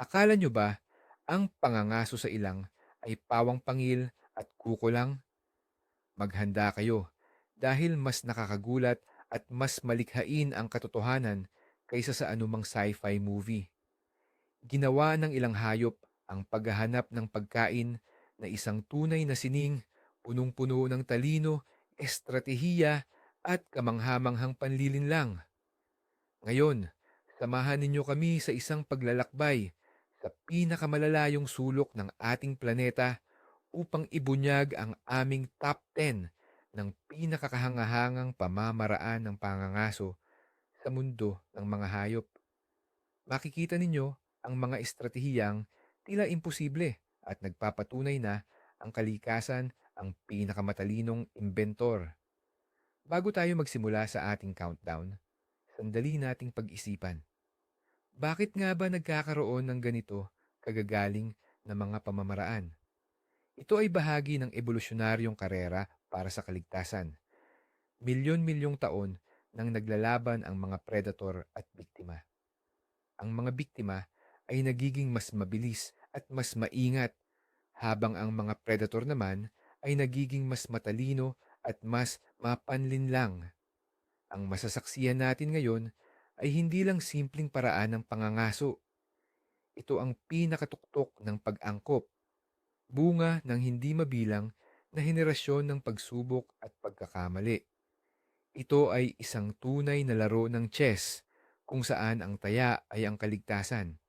Akala nyo ba ang pangangaso sa ilang ay pawang pangil at kuko lang? Maghanda kayo dahil mas nakakagulat at mas malikhain ang katotohanan kaysa sa anumang sci-fi movie. Ginawa ng ilang hayop ang paghahanap ng pagkain na isang tunay na sining, punong-puno ng talino, estratehiya at kamanghamanghang panlilinlang. Ngayon, samahan ninyo kami sa isang paglalakbay sa pinakamalalayong sulok ng ating planeta upang ibunyag ang aming top 10 ng pinakakahangahangang pamamaraan ng pangangaso sa mundo ng mga hayop. Makikita ninyo ang mga estratehiyang tila imposible at nagpapatunay na ang kalikasan ang pinakamatalinong inventor. Bago tayo magsimula sa ating countdown, sandali nating pag-isipan. Bakit nga ba nagkakaroon ng ganito kagagaling na mga pamamaraan? Ito ay bahagi ng evolusyonaryong karera para sa kaligtasan. Milyon-milyong taon nang naglalaban ang mga predator at biktima. Ang mga biktima ay nagiging mas mabilis at mas maingat, habang ang mga predator naman ay nagiging mas matalino at mas mapanlinlang. Ang masasaksiyan natin ngayon ay hindi lang simpleng paraan ng pangangaso. Ito ang pinakatuktok ng pag-angkop, bunga ng hindi mabilang na henerasyon ng pagsubok at pagkakamali. Ito ay isang tunay na laro ng chess kung saan ang taya ay ang kaligtasan.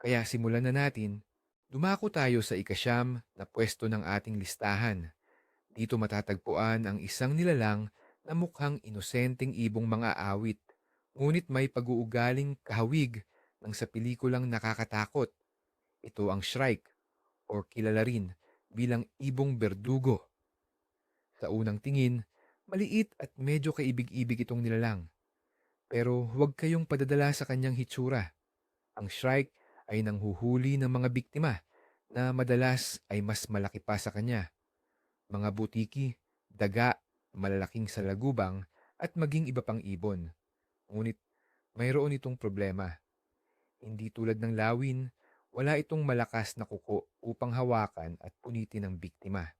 Kaya simulan na natin, dumako tayo sa ikasyam na pwesto ng ating listahan. Dito matatagpuan ang isang nilalang na mukhang inosenteng ibong mga awit, ngunit may pag-uugaling kahawig ng sa pelikulang nakakatakot. Ito ang Shrike, or kilala rin bilang ibong berdugo. Sa unang tingin, maliit at medyo kaibig-ibig itong nilalang. Pero huwag kayong padadala sa kanyang hitsura. Ang Shrike ay nanghuhuli ng mga biktima na madalas ay mas malaki pa sa kanya. Mga butiki, daga, malalaking salagubang at maging iba pang ibon. Ngunit mayroon itong problema. Hindi tulad ng lawin, wala itong malakas na kuko upang hawakan at punitin ang biktima.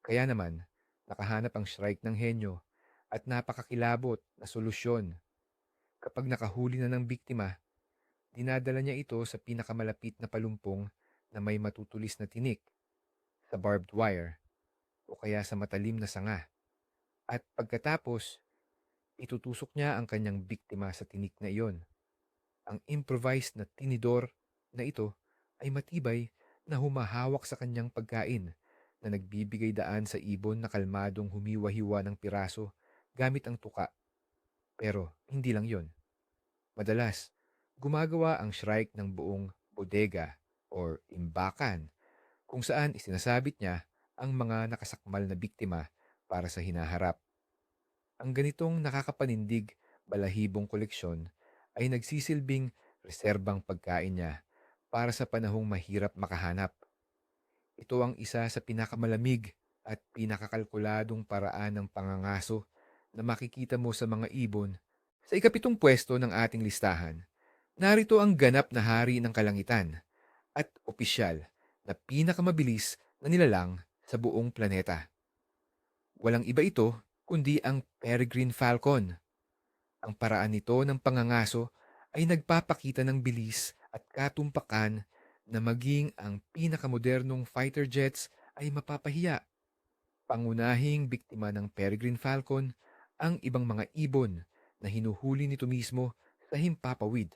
Kaya naman, nakahanap ang Shrike ng henyo at napakakilabot na solusyon. Kapag nakahuli na ng biktima, dinadala niya ito sa pinakamalapit na palumpong na may matutulis na tinik, sa barbed wire, o kaya sa matalim na sanga. At pagkatapos, itutusok niya ang kanyang biktima sa tinik na iyon. Ang improvised na tinidor na ito ay matibay na humahawak sa kanyang pagkain na nagbibigay daan sa ibon na kalmadong humiwa-hiwa ng piraso gamit ang tuka. Pero hindi lang yon. Madalas, gumagawa ang shrike ng buong bodega or imbakan kung saan isinasabit niya ang mga nakasakmal na biktima para sa hinaharap. Ang ganitong nakakapanindig balahibong koleksyon ay nagsisilbing reserbang pagkain niya para sa panahong mahirap makahanap. Ito ang isa sa pinakamalamig at pinakakalkuladong paraan ng pangangaso na makikita mo sa mga ibon. Sa ikapitong pwesto ng ating listahan, narito ang ganap na hari ng kalangitan at opisyal na pinakamabilis na nilalang sa buong planeta. Walang iba ito kundi ang peregrine falcon. Ang paraan nito ng pangangaso ay nagpapakita ng bilis at katumpakan na maging ang pinakamodernong fighter jets ay mapapahiya. Pangunahing biktima ng peregrine falcon ang ibang mga ibon na hinuhuli nito mismo sa himpapawid.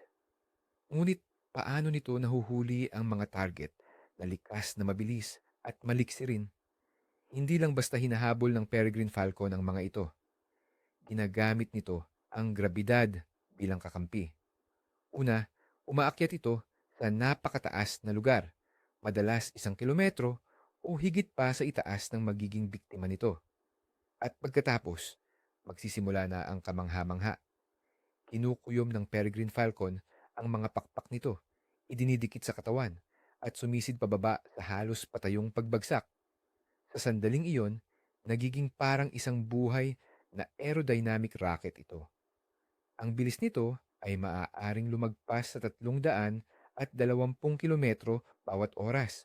Ngunit paano nito nahuhuli ang mga target na likas na mabilis at maliksi rin? Hindi lang basta hinahabol ng peregrine falcon ang mga ito. Ginagamit nito ang grabidad bilang kakampi. Una, umaakyat ito sa napakataas na lugar, madalas isang kilometro o higit pa sa itaas ng magiging biktima nito. At pagkatapos, magsisimula na ang kamangha-mangha. Kinukuyom ng peregrine falcon ang mga pakpak nito, idinidikit sa katawan, at sumisid pababa sa halos patayong pagbagsak. Sa sandaling iyon, nagiging parang isang buhay na aerodynamic rocket ito. Ang bilis nito ay maaaring lumagpas sa tatlong daan at 20 kilometro bawat oras.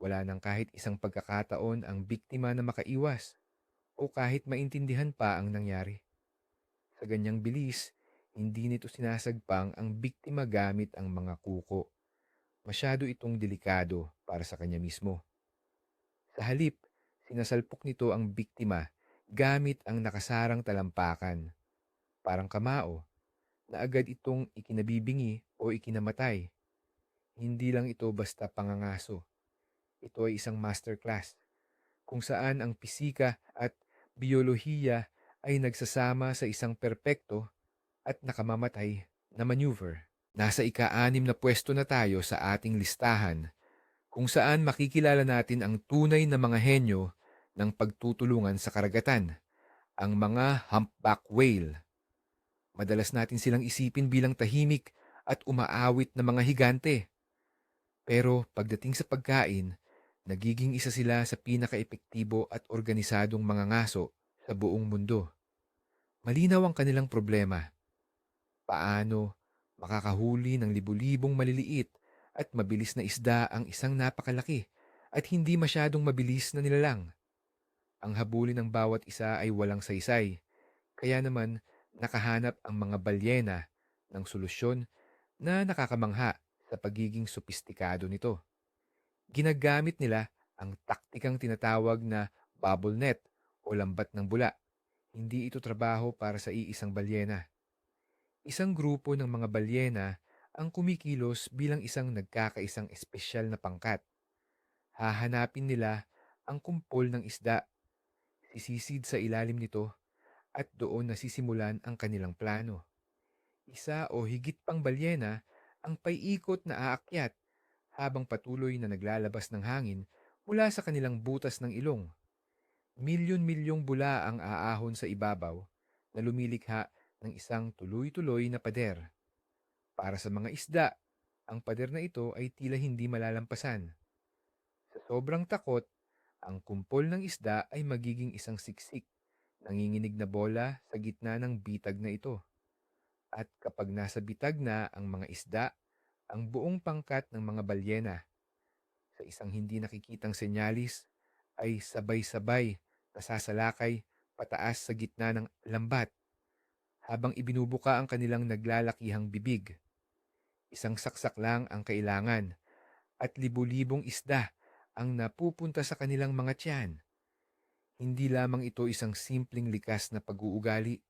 Wala nang kahit isang pagkakataon ang biktima na makaiwas o kahit maintindihan pa ang nangyari. Sa ganyang bilis, hindi nito sinasagpang ang biktima gamit ang mga kuko. Masyado itong delikado para sa kanya mismo. Halip, sinasalpok nito ang biktima gamit ang nakasarang talampakan. Parang kamao, na agad itong ikinabibingi o ikinamatay. Hindi lang ito basta pangangaso. Ito ay isang masterclass kung saan ang pisika at biyolohiya ay nagsasama sa isang perpekto at nakamamatay na maneuver. Nasa ika-anim na pwesto na tayo sa ating listahan kung saan makikilala natin ang tunay na mga henyo ng pagtutulungan sa karagatan, ang mga humpback whale. Madalas natin silang isipin bilang tahimik at umaawit na mga higante. Pero pagdating sa pagkain, nagiging isa sila sa pinaka-epektibo at organisadong mga ngaso sa buong mundo. Malinaw ang kanilang problema. Paano makakahuli ng libu-libong maliliit at mabilis na isda ang isang napakalaki at hindi masyadong mabilis na nilalang. Ang habulin ng bawat isa ay walang saysay, kaya naman nakahanap ang mga balyena ng solusyon na nakakamangha sa pagiging sopistikado nito. Ginagamit nila ang taktikang tinatawag na bubble net o lambat ng bula. Hindi ito trabaho para sa iisang balyena. Isang grupo ng mga balyena ang kumikilos bilang isang nagkakaisang espesyal na pangkat. Hahanapin nila ang kumpol ng isda, sisisid sa ilalim nito at doon nasisimulan ang kanilang plano. Isa o higit pang balyena ang paiikot na aakyat habang patuloy na naglalabas ng hangin mula sa kanilang butas ng ilong. Milyon-milyong bula ang aahon sa ibabaw na lumilikha ng isang tuloy-tuloy na pader. Para sa mga isda, ang pader na ito ay tila hindi malalampasan. Sa sobrang takot, ang kumpol ng isda ay magiging isang siksik nanginginig na bola sa gitna ng bitag na ito. At kapag nasa bitag na ang mga isda, ang buong pangkat ng mga balyena sa isang hindi nakikitang senyalis ay sabay-sabay nasasalakay pataas sa gitna ng lambat habang ibinubuka ang kanilang naglalakihang bibig. Isang saksak lang ang kailangan at libu-libong isda ang napupunta sa kanilang mga tiyan. Hindi lamang ito isang simpleng likas na pag-uugali.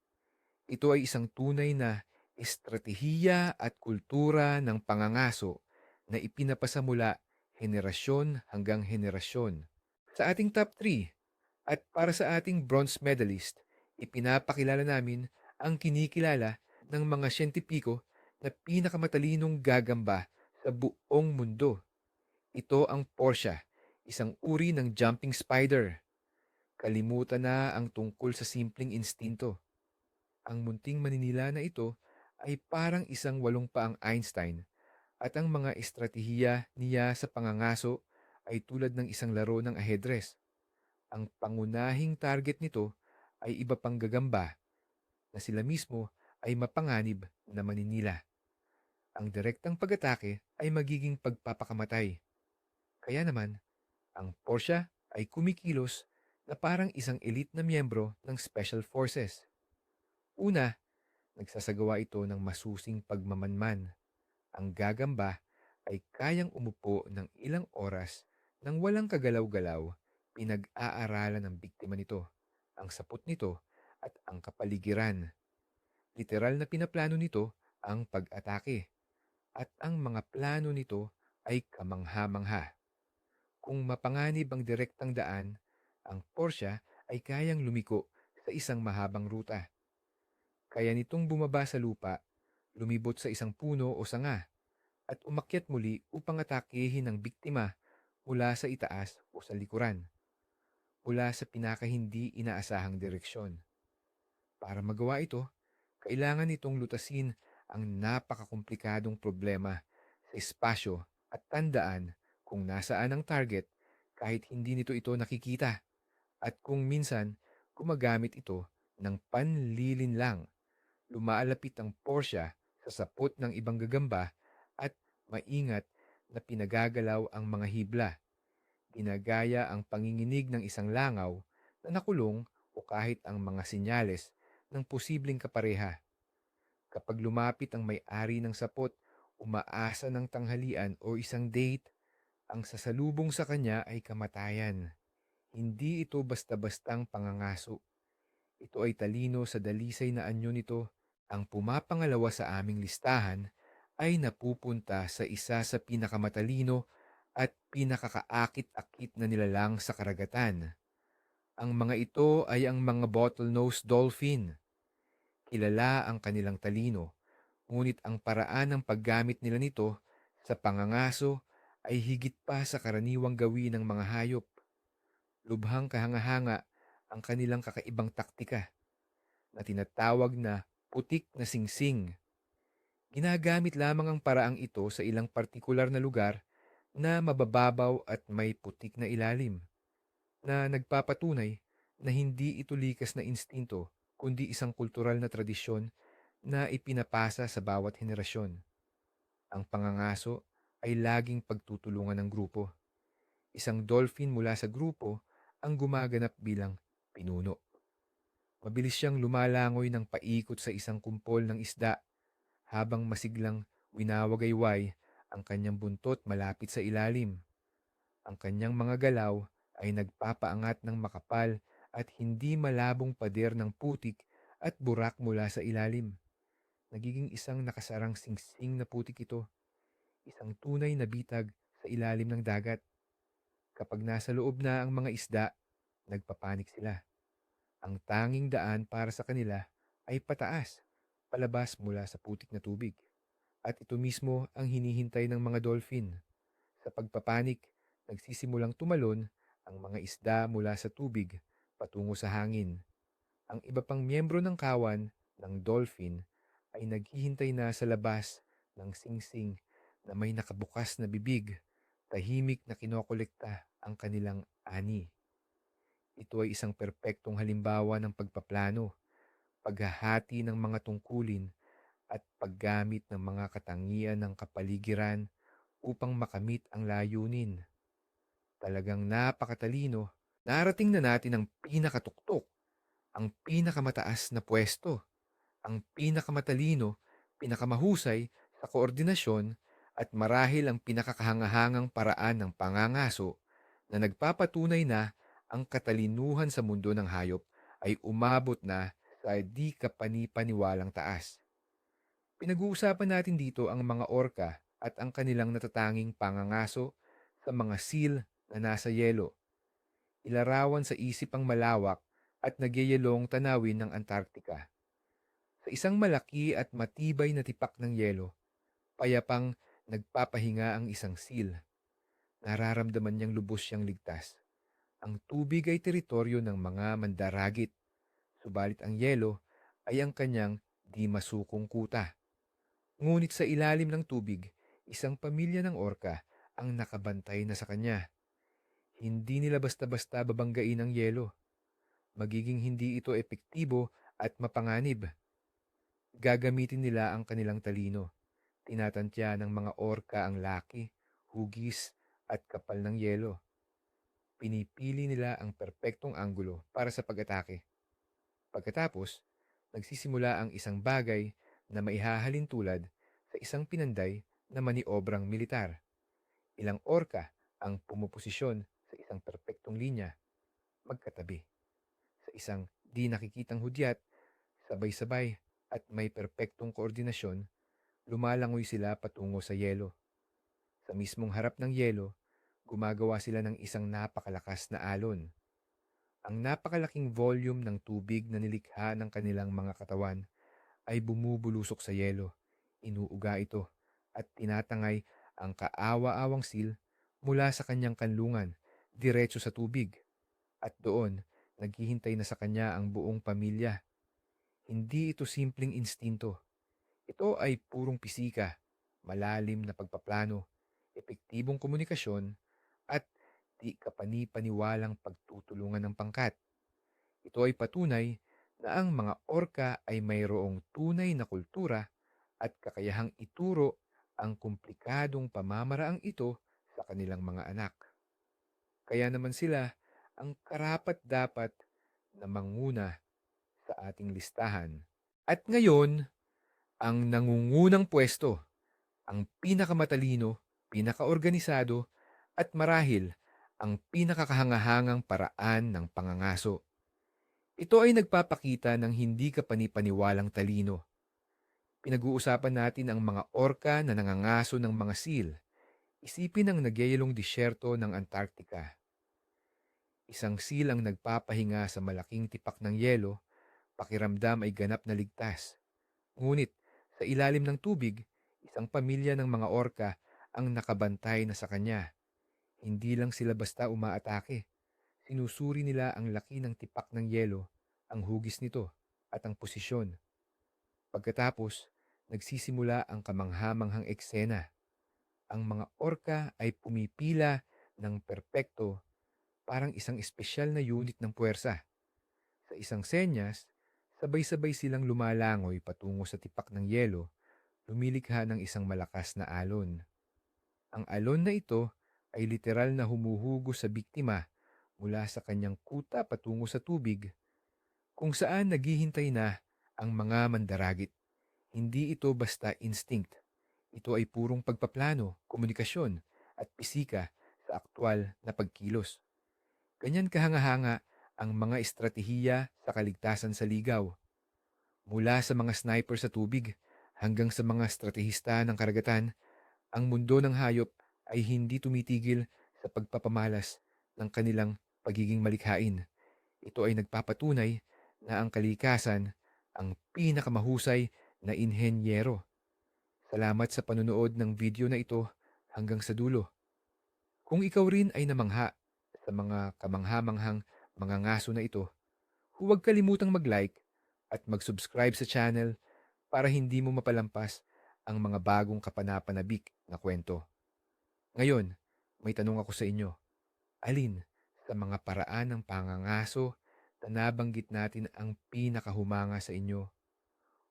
Ito ay isang tunay na estratehiya at kultura ng pangangaso na ipinapasa mula henerasyon hanggang henerasyon. Sa ating top 3 at para sa ating bronze medalist, ipinapakilala namin ang kinikilala ng mga siyentipiko na pinakamatalinong gagamba sa buong mundo. Ito ang Porsche, isang uri ng jumping spider Kalimutan na ang tungkol sa simpleng instinto. Ang munting maninila na ito ay parang isang walong paang Einstein at ang mga estratehiya niya sa pangangaso ay tulad ng isang laro ng ahedres. Ang pangunahing target nito ay iba pang gagamba na sila mismo ay mapanganib na maninila. Ang direktang pag-atake ay magiging pagpapakamatay. Kaya naman, ang Porsche ay kumikilos na parang isang elite na miyembro ng Special Forces. Una, nagsasagawa ito ng masusing pagmamanman. Ang gagamba ay kayang umupo ng ilang oras nang walang kagalaw-galaw, pinag-aaralan ng biktima nito, ang sapot nito at ang kapaligiran. Literal na pinaplano nito ang pag-atake at ang mga plano nito ay kamangha-mangha. Kung mapanganib ang direktang daan, ang Porsche ay kayang lumiko sa isang mahabang ruta. Kaya nitong bumaba sa lupa, lumibot sa isang puno o sanga, at umakyat muli upang atakehin ang biktima mula sa itaas o sa likuran, mula sa pinakahindi inaasahang direksyon. Para magawa ito, kailangan nitong lutasin ang napakakomplikadong problema sa espasyo at tandaan kung nasaan ang target kahit hindi nito ito nakikita at kung minsan gumagamit ito ng panlilin lang. Lumaalapit ang Porsche sa sapot ng ibang gagamba at maingat na pinagagalaw ang mga hibla. Ginagaya ang panginginig ng isang langaw na nakulong o kahit ang mga sinyales ng posibleng kapareha. Kapag lumapit ang may-ari ng sapot, umaasa ng tanghalian o isang date, ang sasalubong sa kanya ay kamatayan. Hindi ito basta-bastang pangangaso. Ito ay talino sa dalisay na anyo nito. Ang pumapangalawa sa aming listahan ay napupunta sa isa sa pinakamatalino at pinakakaakit-akit na nilalang sa karagatan. Ang mga ito ay ang mga bottlenose dolphin. Kilala ang kanilang talino, ngunit ang paraan ng paggamit nila nito sa pangangaso ay higit pa sa karaniwang gawin ng mga hayop. Lubhang kahanga-hanga ang kanilang kakaibang taktika na tinatawag na putik na singsing. Ginagamit lamang ang paraang ito sa ilang partikular na lugar na mabababaw at may putik na ilalim, na nagpapatunay na hindi ito likas na instinto kundi isang kultural na tradisyon na ipinapasa sa bawat henerasyon. Ang pangangaso ay laging pagtutulungan ng grupo. Isang dolphin mula sa grupo ang gumaganap bilang pinuno. Mabilis siyang lumalangoy ng paikot sa isang kumpol ng isda habang masiglang winawagayway ang kanyang buntot malapit sa ilalim. Ang kanyang mga galaw ay nagpapaangat ng makapal at hindi malabong pader ng putik at burak mula sa ilalim. Nagiging isang nakasarang singsing na putik ito, isang tunay na bitag sa ilalim ng dagat. Kapag nasa loob na ang mga isda, nagpapanik sila. Ang tanging daan para sa kanila ay pataas, palabas mula sa putik na tubig. At ito mismo ang hinihintay ng mga dolphin. Sa pagpapanik, nagsisimulang tumalon ang mga isda mula sa tubig patungo sa hangin. Ang iba pang miyembro ng kawan ng dolphin ay naghihintay na sa labas ng singsing na may nakabukas na bibig, tahimik na kinokolekta ang kanilang ani. Ito ay isang perpektong halimbawa ng pagpaplano, paghahati ng mga tungkulin at paggamit ng mga katangian ng kapaligiran upang makamit ang layunin. Talagang napakatalino, narating na natin ang pinakatuktok, ang pinakamataas na pwesto, ang pinakamatalino, pinakamahusay sa koordinasyon at marahil ang pinakakahangahangang paraan ng pangangaso na nagpapatunay na ang katalinuhan sa mundo ng hayop ay umabot na sa di kapanipaniwalang taas. Pinag-uusapan natin dito ang mga orka at ang kanilang natatanging pangangaso sa mga seal na nasa yelo. Ilarawan sa isip ang malawak at nagyayelong tanawin ng Antarctica. Sa isang malaki at matibay na tipak ng yelo, payapang nagpapahinga ang isang seal. Nararamdaman niyang lubos siyang ligtas. Ang tubig ay teritoryo ng mga mandaragit, subalit ang yelo ay ang kanyang di masukong kuta. Ngunit sa ilalim ng tubig, isang pamilya ng orka ang nakabantay na sa kanya. Hindi nila basta-basta babanggain ang yelo. Magiging hindi ito epektibo at mapanganib. Gagamitin nila ang kanilang talino. Tinatantya ng mga orka ang laki, hugis at kapal ng yelo pinipili nila ang perpektong anggulo para sa pag-atake. Pagkatapos, nagsisimula ang isang bagay na maihahalin tulad sa isang pinanday na maniobrang militar. Ilang orka ang pumuposisyon sa isang perpektong linya, magkatabi. Sa isang di nakikitang hudyat, sabay-sabay at may perpektong koordinasyon, lumalangoy sila patungo sa yelo. Sa mismong harap ng yelo, gumagawa sila ng isang napakalakas na alon. Ang napakalaking volume ng tubig na nilikha ng kanilang mga katawan ay bumubulusok sa yelo. Inuuga ito at tinatangay ang kaawa-awang sil mula sa kanyang kanlungan diretso sa tubig. At doon, naghihintay na sa kanya ang buong pamilya. Hindi ito simpleng instinto. Ito ay purong pisika, malalim na pagpaplano, epektibong komunikasyon at di kapani-paniwalang pagtutulungan ng pangkat. Ito ay patunay na ang mga orka ay mayroong tunay na kultura at kakayahang ituro ang komplikadong pamamaraang ito sa kanilang mga anak. Kaya naman sila ang karapat-dapat na manguna sa ating listahan. At ngayon, ang nangungunang pwesto, ang pinakamatalino, pinakaorganisado, at marahil ang pinakakahangahangang paraan ng pangangaso. Ito ay nagpapakita ng hindi kapanipaniwalang talino. Pinag-uusapan natin ang mga orka na nangangaso ng mga seal. Isipin ang nagyayalong disyerto ng Antarctica. Isang seal ang nagpapahinga sa malaking tipak ng yelo, pakiramdam ay ganap na ligtas. Ngunit sa ilalim ng tubig, isang pamilya ng mga orka ang nakabantay na sa kanya. Hindi lang sila basta umaatake. Sinusuri nila ang laki ng tipak ng yelo, ang hugis nito, at ang posisyon. Pagkatapos, nagsisimula ang kamanghamanghang eksena. Ang mga orka ay pumipila ng perpekto parang isang espesyal na unit ng puwersa. Sa isang senyas, sabay-sabay silang lumalangoy patungo sa tipak ng yelo, lumilikha ng isang malakas na alon. Ang alon na ito ay literal na humuhugo sa biktima mula sa kanyang kuta patungo sa tubig, kung saan naghihintay na ang mga mandaragit. Hindi ito basta instinct. Ito ay purong pagpaplano, komunikasyon, at pisika sa aktwal na pagkilos. Ganyan kahanga-hanga ang mga estratehiya sa kaligtasan sa ligaw. Mula sa mga sniper sa tubig hanggang sa mga estratehista ng karagatan, ang mundo ng hayop ay hindi tumitigil sa pagpapamalas ng kanilang pagiging malikhain. Ito ay nagpapatunay na ang kalikasan ang pinakamahusay na inhenyero. Salamat sa panunood ng video na ito hanggang sa dulo. Kung ikaw rin ay namangha sa mga kamanghamanghang mga ngaso na ito, huwag kalimutang mag-like at mag-subscribe sa channel para hindi mo mapalampas ang mga bagong kapanapanabik na kwento. Ngayon, may tanong ako sa inyo. Alin sa mga paraan ng pangangaso na nabanggit natin ang pinakahumanga sa inyo?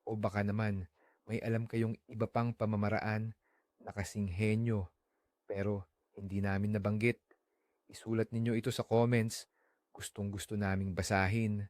O baka naman may alam kayong iba pang pamamaraan na kasing henyo pero hindi namin nabanggit. Isulat ninyo ito sa comments. Gustong gusto naming basahin